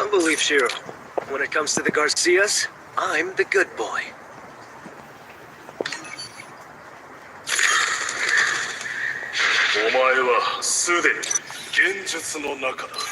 Don't believe Shiro. When it comes to the Garcias, I'm the good boy. Omae wa genjutsu no naka da.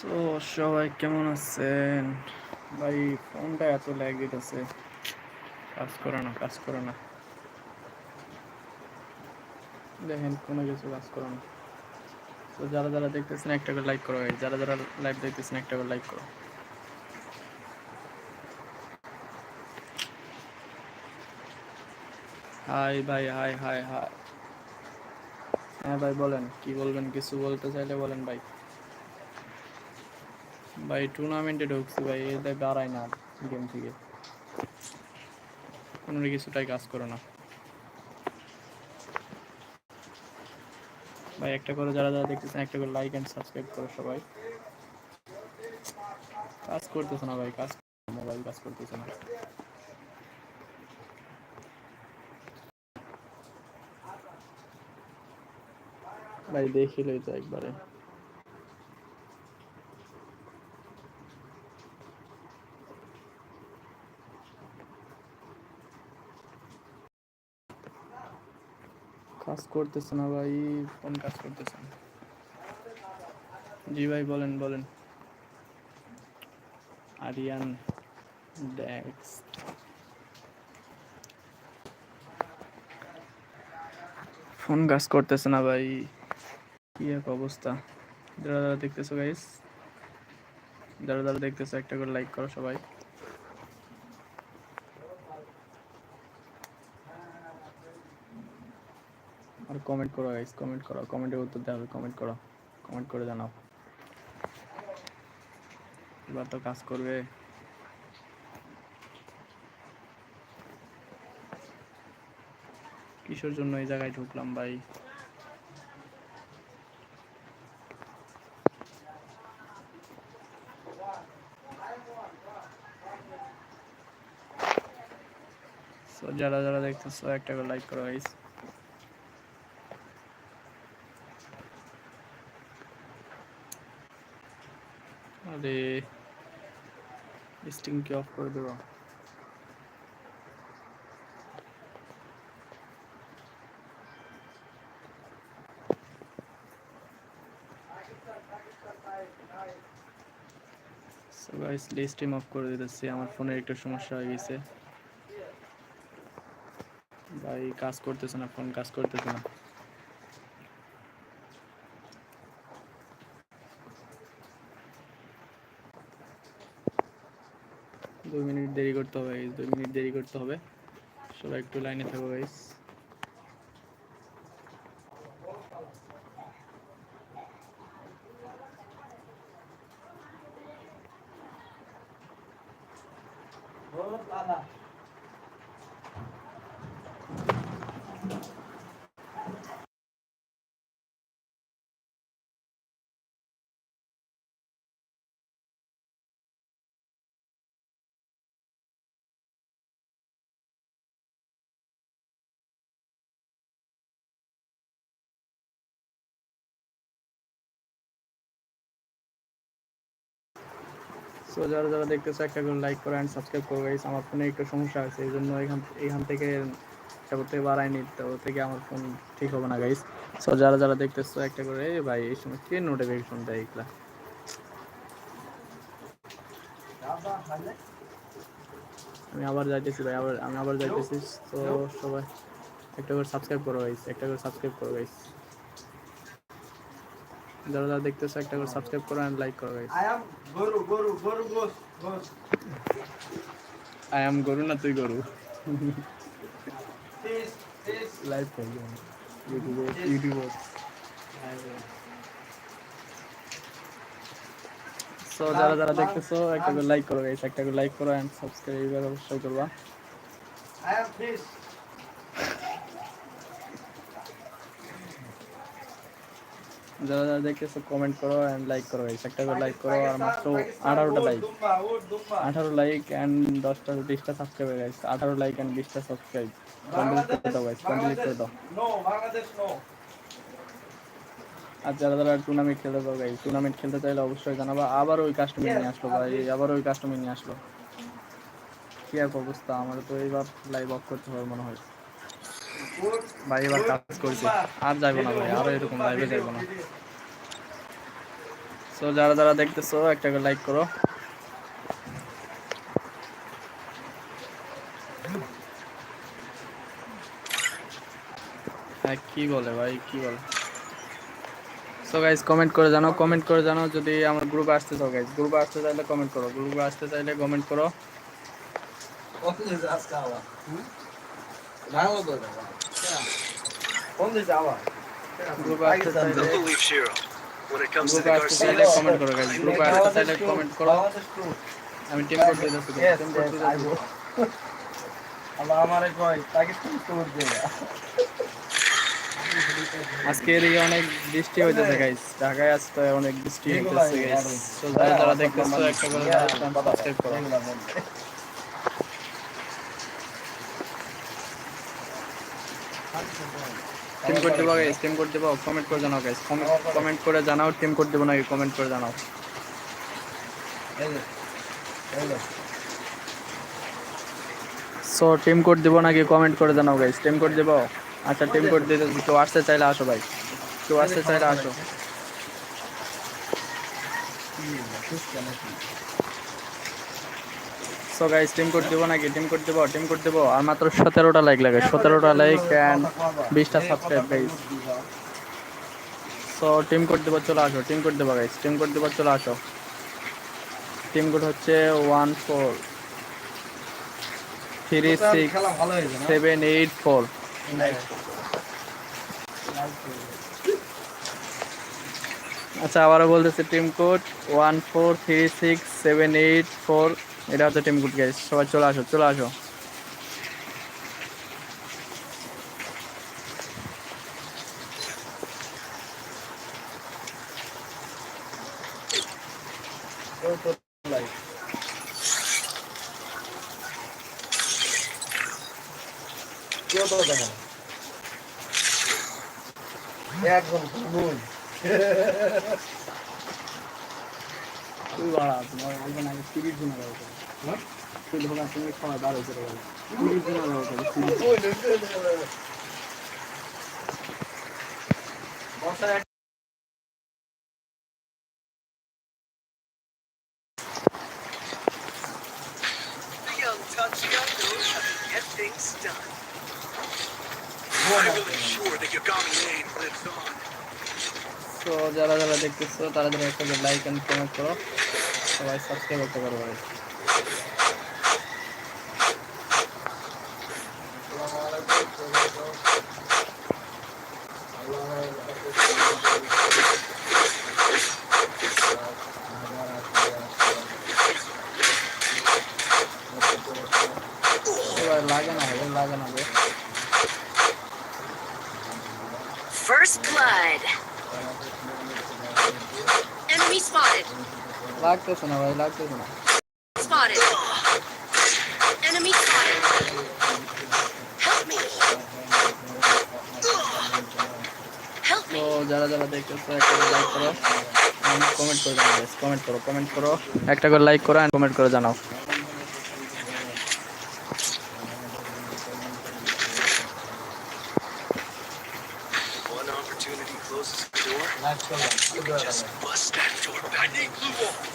So সবাই কেমন আছেন? ভাই, ফোনটা এত lag দিতেছে। কাজ করে না, কাজ করে না। দেখেন, কোনো কিছু কাজ করে না। তো যারা যারা দেখতেছেন, একটা করে লাইক করো। যারা যারা লাইভ দেখতেছেন, একটা করে লাইক করো। হাই ভাই হাই হাই হাই হ্যাঁ ভাই, বলেন। কি বলবেন, কিছু বলতে চাইলে বলেন ভাই। ভাই টুর্নামেন্টে ঢুকছি ভাই এদের বাড়াই না গেম থেকে। কোনো কিছুটাই কাজ করো না। ভাই, একটা করে যারা যারা দেখতেছেন, একটা করে লাইক এন্ড সাবস্ক্রাইব করো সবাই। কাজ করতেছে না ভাই, কাজ মোবাইল কাজ করতেছে না। ভাই দেখিলই তো একবারে। কাজ করতেছে না ভাই ফোন কাজ করতেছে না জি ভাই, বলেন বলেন। আরিয়ান ডেক্স। ফোন কাজ করতেছে না ভাই, কি এক অবস্থা। যারা যারা দেখতেছো গাইস যারা যারা দেখতেছো, একটা করে লাইক করো সবাই আর কমেন্ট করো গাইস কমেন্ট করো কমেন্টের উত্তর দেওয়া হবে কমেন্ট করো কমেন্ট করে জানাও। এবার তো কাজ করবে। কিসের জন্য এই জায়গায় ঢুকলাম ভাই? যারা যারা দেখতেছো, একটা করে লাইক করো গাইস আরে স্টিং কি অফ করে দেবো। গাইস লিস্টিম অফ করে দিতেছি। আমার ফোনের একটু সমস্যা হয়ে গেছে। ভাই, কাজ করতেছে না ফোন কাজ করতেছে না। দুই মিনিট দেরি করতে হবে দুই মিনিট দেরি করতে হবে। সবাই একটু লাইনে থাকো গাইস সো যারা যারা দেখতেছো, একটা করে লাইক করো অ্যান্ড সাবস্ক্রাইব করো গাইস আমার ফোনে একটু সমস্যা আছে, এই জন্য এখান এখান থেকে তারপর থেকে বাড়াইনি তো থেকে আমার ফোন ঠিক হবে না গাইস সো যারা যারা দেখতেছো, একটা করে ভাই, এই সময় কে নোটিফিকেশন দেয় এগুলা? আমি আবার যাইতেছি ভাই, আবার আমি আবার যাইতেছি। তো সবাই একটা করে সাবস্ক্রাইব করো গাইস একটা করে সাবস্ক্রাইব করো গাইস যারা যারা দেখতেছো একটা করে সাবস্ক্রাইব করো অ্যান্ড লাইক করো guys I am Guru, Guru, Guru, Ghosh, Ghosh. I am গরু না তুই গরু This, this. লাইভ করবি ইউটিউবে ইউটিউবে সো যারা যারা দেখতেছো একটা করে লাইক করো গাইস একটা করে লাইক করো এন্ড সাবস্ক্রাইব অবশ্যই করবা I am fish. যারা যারা দেখতেছো কমেন্ট করো এন্ড লাইক করো, এই একটা করে লাইক করো, আর মাত্র আঠারোটা লাইক. আঠারো লাইক এন্ড দশটা বিশটা সাবস্ক্রাইব গাইস আঠারো লাইক এন্ড বিশটা সাবস্ক্রাইব কমপ্লিট করে দাও গাইস কমপ্লিট করে দাও. আর যারা যারা টুর্নামেন্ট খেলতে পারবে গাইস টুর্নামেন্ট খেলতে চাইলে অবশ্যই জানাবা, আবার ওই কাস্টমার নিয়ে আসলো ভাই, আবার ওই কাস্টমার নিয়ে আসলো কি এক অবস্থা আমার তো এইবার লাইভ অফ করতে হবে মনে হয় ভাই, এবার কাজ করছি। আর যাইবো না ভাই, আরও এরকম লাইভে যাইবো না। সো যারা যারা দেখতেছো, একটা করে লাইক করো। হ্যাঁ কি বলে ভাই, কি বলে? সো গাইস কমেন্ট করে জানাও কমেন্ট করে জানাও যদি আমার গ্রুপে আসতে চাও গাইস গ্রুপে আসতে চাইলে কমেন্ট করো। গ্রুপে আসতে চাইলে কমেন্ট করো। Will. আবার আমারে কয় পাকিস্তান ট্যুর দিয়ে আজকে এদিকে অনেক বৃষ্টি হইতেছে গাইস ঢাকায় আজকে অনেক বৃষ্টি হইতেছে গাইস তো যারা যারা দেখতেছো একটা করে সাবস্ক্রাইব করো। টিম কোড দেবো গাইস টিম কোড দেবো কমেন্ট করে জানাও গাইস কমেন্ট করে জানাও টিম কোড দেবো নাকি কমেন্ট করে জানাও। সো টিম কোড দেবো নাকি কমেন্ট করে জানাও গাইস টিম কোড দেবো? আচ্ছা টিম কোড দিচ্ছি কেউ আসতে চাইলে আসো ভাই, কেউ আসতে চাইলে আসো। সো গাইস টিম কোড দেবো নাকি? টিম কোড দেবো টিম কোড দেবো। আর মাত্র সতেরোটা লাইক লাগে সতেরোটা লাইক অ্যান্ড বিশটা subscribe guys so team code দেবো চলে আসো। টিম কোড দেবো গাইস টিম কোড দেবো চলে আসো। টিম কোড হচ্ছে one four three six seven eight four আচ্ছা আবারও বলতেছি team code one four three six seven eight four এটা হচ্ছে টিম গুড গাইস সবাই চলে আসো চলে আসো কেউ তো দেখে না একদম নুন তুই বাড়া তোমার আসবে না তিরিশ দিন আগে তুই ধোকা তুমি খাওয়া বারো করে গেল তিরিশ দিন আগে বর্ষায় যারা যারা দেখতেছো, তারা যারা একটা লাইক এন্ড কমেন্ট করো। সবাই সাবস্ক্রাইব করতে পারো ভাই। এবার লাগে না ভাই, লাগে না ভাই। First blood. Enemy spotted. লাগতেছে না ভাই লাগতেছে না Spotted. Enemy spotted. Help me. Help তো যারা যারা দেখতেছো একটা করে লাইক করো কমেন্ট করে জানাও কমেন্ট করো কমেন্ট করো একটা করে লাইক করো এন্ড কমেন্ট করে জানাও back. I need blue wall.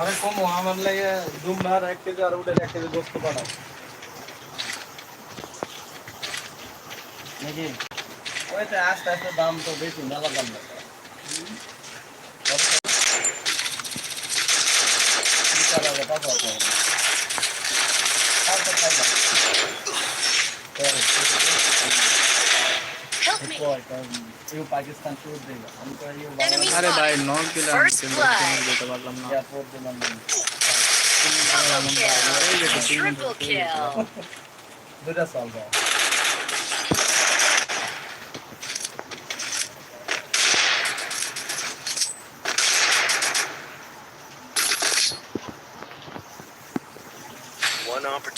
আরে কমো আমার লাগে দুমবার এক কেজি আর উঠে এক কেজি গোস্ত পাঠাও নাকি ওইটা আস্তে আস্তে দাম তো বেশি মেলা আরে ভাই spotted. নক দিলে আমি First কিন্তু blood. কোনো যেতে পারলাম না এয়ারপোর্ট দিলাম Double kill. Triple kill. দুটা চলবে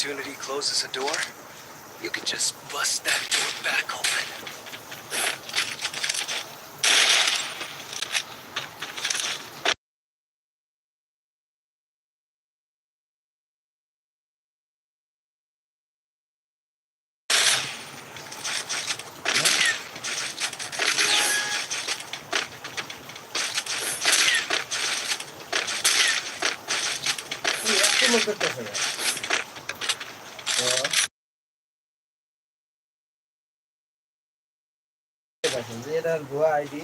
opportunity closes a door, you can just bust that door back open. Vamos a ver ভুয়া ID.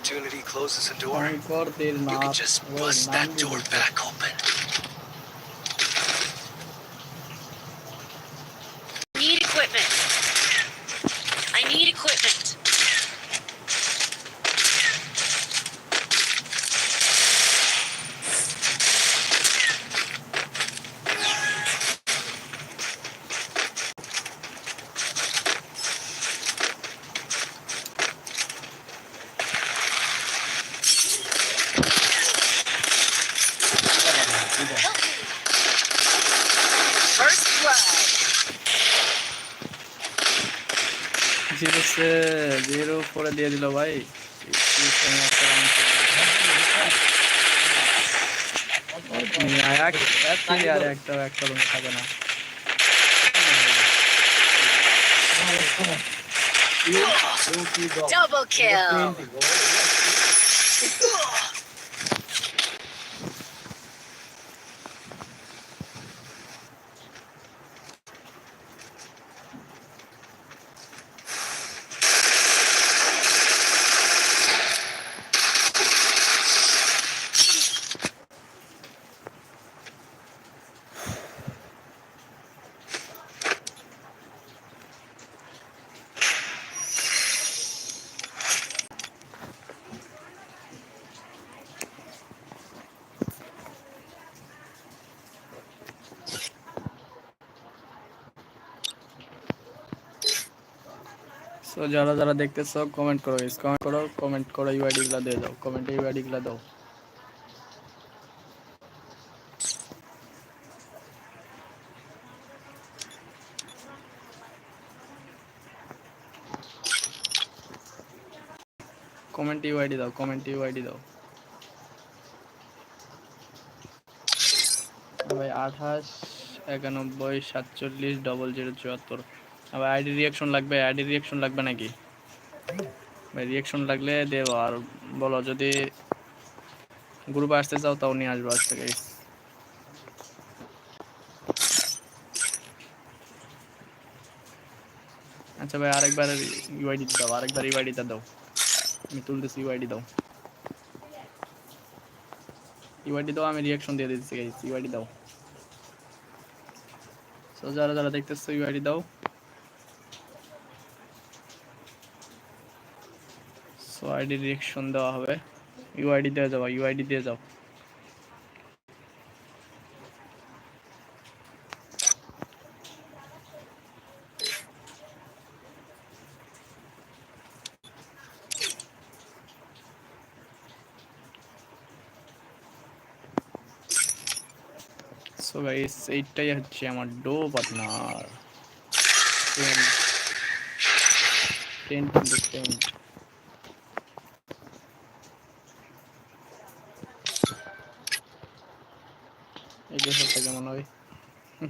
opportunity closes a door, you can just bust that door back open. Zero আছে zero করে দিয়ে দিল ভাই আর একটা একটা রুমে থাকে না Double kill. সো যারা যারা দেখতেছো কমেন্ট করো কমেন্ট করো কমেন্ট করো ইউআইডি গুলা দিয়ে দাও। কমেন্টে ইউআইডি গুলা দাও। কমেন্ট ইউআইডি দাও কমেন্ট ইউআইডি দাও। ভাই, আঠাশ, একানব্বই, সাতচল্লিশ ডবল জিরো চুয়াত্তর। আবার আইডি রিয়াকশন লাগবে, আইডি রিয়াকশন লাগবে নাকি? ভাই রিয়াকশন লাগলে দেব, আর বলো যদি গ্রুপে আসতে চাও তাও নিয়ে আসব আজকে গাইস আচ্ছা ভাই, আরেকবার ইউআইডি দাও, আরেকবার ইউআইডিটা দাও। আমি তুলতেছি ইউআইডি দাও। ইউআইডি দাও, আমি রিয়াকশন দিয়ে দিচ্ছি গাইস ইউআইডি দাও। সো যারা যারা দেখতেছো ইউআইডি দাও। সো আইডি রিয়াকশন দেওয়া হবে। ইউআইডি দিয়ে যাও ইউআইডি দিয়ে যাও। সো গাইস এইটাই হচ্ছে আমার ডো পার্টনার। টেন কিন্তু টেন এই দেশটা কেমন হবে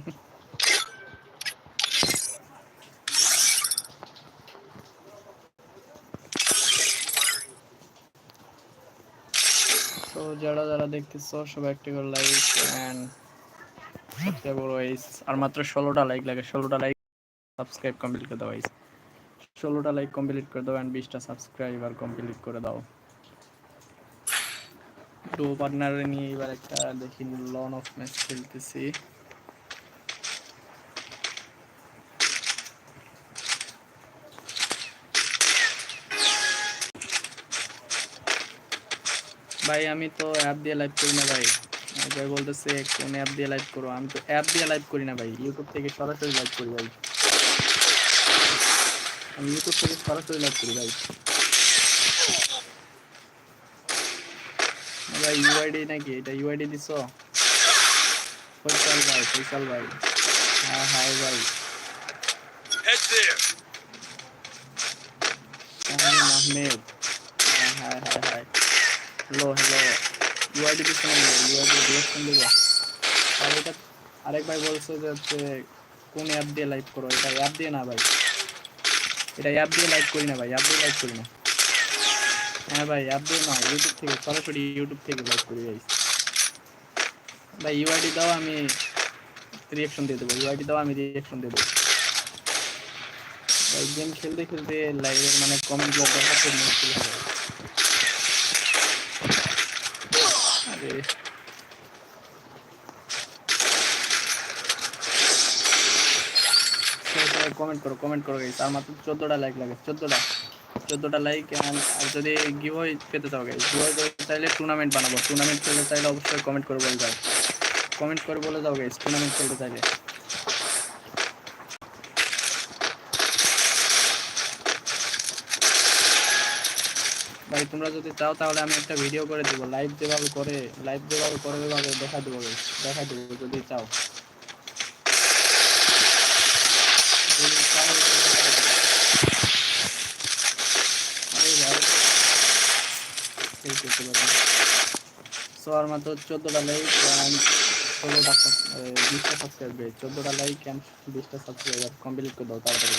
তো যারা যারা দেখতেছো, সবাই একটা করে লাইক এন্ড সাবস্ক্রাইব করো গাইস আর মাত্র ষোলোটা লাইক লাগে, ষোলোটা লাইক সাবস্ক্রাইব কমপ্লিট করে দাও গাইস ষোলোটা লাইক কমপ্লিট করে দাও অ্যান্ড বিশটা সাবস্ক্রাইবার কমপ্লিট করে দাও। টু পার্টনার নিয়ে এবার একটা দেখি লন অফ ম্যাচ খেলতেছি। ভাই আমি তো অ্যাপ দিয়ে লাইভ করি না ভাই। ভাই বলতেছে কোন অ্যাপ দিয়ে লাইভ করো? আমি তো অ্যাপ দিয়ে লাইভ করি না ভাই। ইউটিউব থেকে সরাসরি লাইভ করি ভাই। আমি ইউটিউব থেকে সরাসরি লাইভ করি ভাই। ভাই ইউআইডি নাকি? এটা ইউআইডি দিছো? ফৈসাল ভাই ফৈসাল ভাই। হ্যাঁ হাই ভাই। আহমেদ হ্যাঁ hi hi hi hello hello UID দিছো না ইউআইডি রিয়াকশন দেবো আর এটা আরেক ভাই বলছে যে হচ্ছে, কোন অ্যাপ দিয়ে লাইভ করো? এটা অ্যাপ দিয়ে না ভাই। এটা অ্যাপ দিয়ে লাইভ করি না ভাই অ্যাপ দিয়ে লাইভ করি না। হ্যাঁ ভাই অ্যাপ দিয়ে না ইউটিউব থেকে, সরাসরি ইউটিউব থেকে লাইভ করি ভাই ভাই ইউআইডি দাও, আমি রিয়াকশন দিয়ে দেবো। ইউআইডি দাও, আমি রিয়াকশন দিয়ে দেবো। ভাই গেম খেলতে খেলতে লাইভের মানে কমেন্টগুলো দেখা খুব মুশকিল আরে কমেন্ট করো কমেন্ট করো গাইস আর মাত্র চোদ্দোটা লাইক লাগে, চোদ্দোটা। চোদ্দোটা লাইক আর যদি গিভওয়ে পেতে চাও গাইস গিভওয়ে করতে চাইলে টুর্নামেন্ট বানাবো। টুর্নামেন্ট খেলতে চাইলে অবশ্যই কমেন্ট করে বলে যাও কমেন্ট করে বলে যাও গাইস টুর্নামেন্ট খেলতে চাইলে। ভাই, তোমরা যদি চাও তাহলে আমি একটা ভিডিও করে দেবো। লাইভ যেভাবে করে লাইভ যেভাবে করে ওইভাবে দেখা দেবো দেখা দেবো যদি চাও যদি চাও তাহলে দেখা দেবো। আরে ভাই, আর মাত্র চোদ্দোটা লাইক ষোলোটা বিশটা সাবস্ক্রাইব চোদ্দোটা লাইক অ্যান্ড বিশটা সাবস্ক্রাইবার কমপ্লিট করে দাও তাড়াতাড়ি।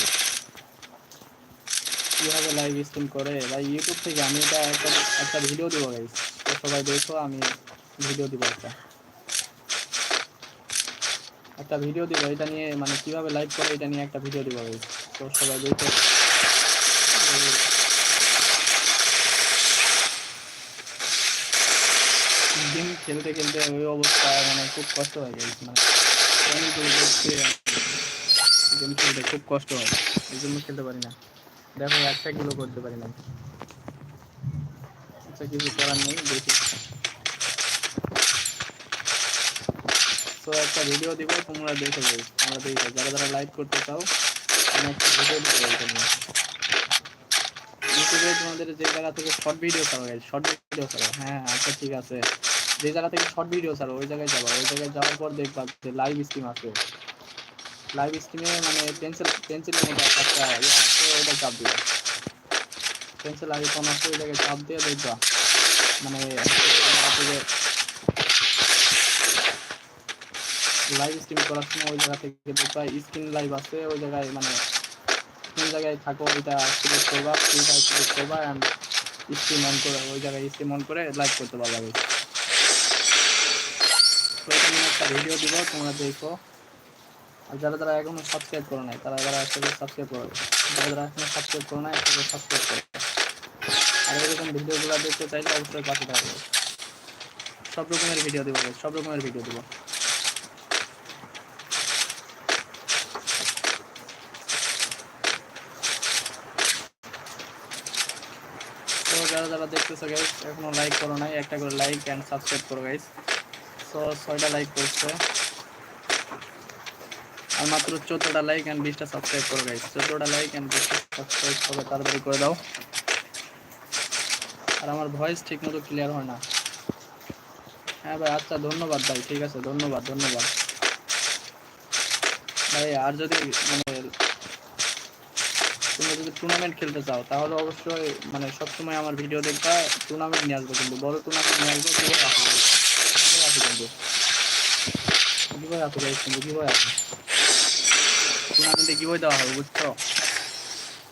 কীভাবে লাইভ স্ট্রিম করে? ভাই ইউটিউব থেকে আমি এটা একটা একটা ভিডিও দিব গাইস সবাই দেখো, আমি ভিডিও দিব একটা। একটা ভিডিও দিব, এটা নিয়ে মানে কীভাবে লাইভ করে, এটা নিয়ে একটা ভিডিও দিব গাইস তো সবাই দেখো গেম খেলতে খেলতে ওই অবস্থা মানে খুব কষ্ট হয় গাইস মানে গেম খেলতে খুব কষ্ট হয়, এই জন্য খেলতে পারি না। দেখো, একটা কিলো করতে পারি না। আচ্ছা কিছু করার নেই, দেখি। তো একটা ভিডিও দিব, তোমরা দেখে যাই তোমরা দেখে যারা যারা লাইভ করতে চাও, আমি একটা ভিডিও দিব তোমাদের যে জায়গা থেকে short video guys short video ছাড়ো হ্যাঁ আচ্ছা ঠিক আছে। যে জায়গা থেকে শর্ট ভিডিও ছাড়ো, ওই জায়গায় যাবা। ওই জায়গায় যাওয়ার পর দেখবা যে লাইভ স্ট্রিম আছে। লাইভ স্ট্রিমে মানে পেন্সিল পেন্সিলের মধ্যে একটা ইয়ে আছে, ওইটা চাপ দিবা। পেন্সিল আইকন আছে, ওই জায়গায় চাপ দিয়ে দেখবা। মানে লাইভ স্ট্রিম করার সময় ওই জায়গা থেকে দেখবা স্ক্রিন লাইভ আছে, ওই জায়গায় মানে কোন জায়গায় থাকো, ওইটা সিলেক্ট করবা ফ্রিটা সিলেক্ট করবা অ্যান্ড স্ট্রিম অন করে, ওই জায়গায় স্ট্রিম অন করে লাইভ করতে পারবা। একটা ভিডিও দিব তোমরা দেখো আর যারা যারা এখনও সাবস্ক্রাইব করো নাই তারা যারা একটা সাবস্ক্রাইব করো যারা যারা এখনও সাবস্ক্রাইব করো নাই একটা সাবস্ক্রাইব করো আর এরকম ভিডিওগুলো দেখতে চাইলে অবশ্যই পাশে থাকবে সব রকমের ভিডিও দেবো সব রকমের ভিডিও দেবো তো যারা যারা দেখতেছো গাইস এখনও লাইক করো নাই, একটা করে লাইক এন্ড সাবস্ক্রাইব করো গাইস সো ছয়টা লাইক করছে। আর মাত্র লাইক এন্ড বিশটা সাবস্ক্রাইব করো লাইক এন্ড বিশটা সাবস্ক্রাইব তাড়াতাড়ি করে দাও। আর আমার ভয়েস ঠিক মতো ক্লিয়ার হয় না। হ্যাঁ ভাই আচ্ছা ধন্যবাদ ভাই। ঠিক আছে, ধন্যবাদ ধন্যবাদ। ভাই, আর যদি মানে তোমরা যদি টুর্নামেন্ট খেলতে চাও, তাহলে অবশ্যই মানে সবসময় আমার ভিডিও দেখবা টুর্নামেন্ট নিয়ে আসব কিন্তু। বড় টুর্নামেন্ট নিয়ে আসব আসব কিন্তু কিন্তু কীভাবে আসব টুর্নামেন্টে কীভাবে দেওয়া হবে বুঝছ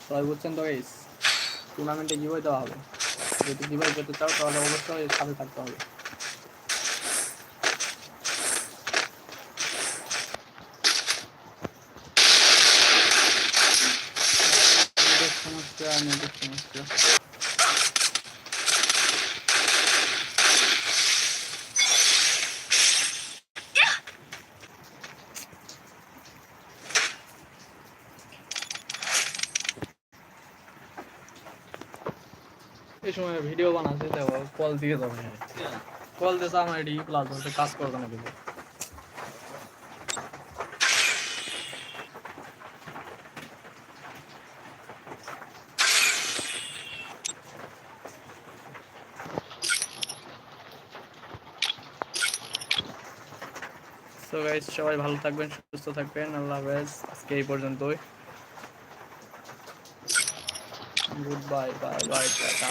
সবাই বুঝছেন তো গাইস টুর্নামেন্টে কীভাবে দেওয়া হবে যদি কীভাবে যেতে চাও তাহলে অবশ্যই সাথে থাকতে হবে নেটের সমস্যা নেটের সমস্যা সময় ভিডিও কল দিয়ে কল দিয়েছে আমার এটি প্লাস কাজ করবে না কিন্তু। সবাই ভালো থাকবেন, সুস্থ থাকবেন, আল্লাহ হাফেজ। আজকে এই পর্যন্তই। Good bye bye bye tata.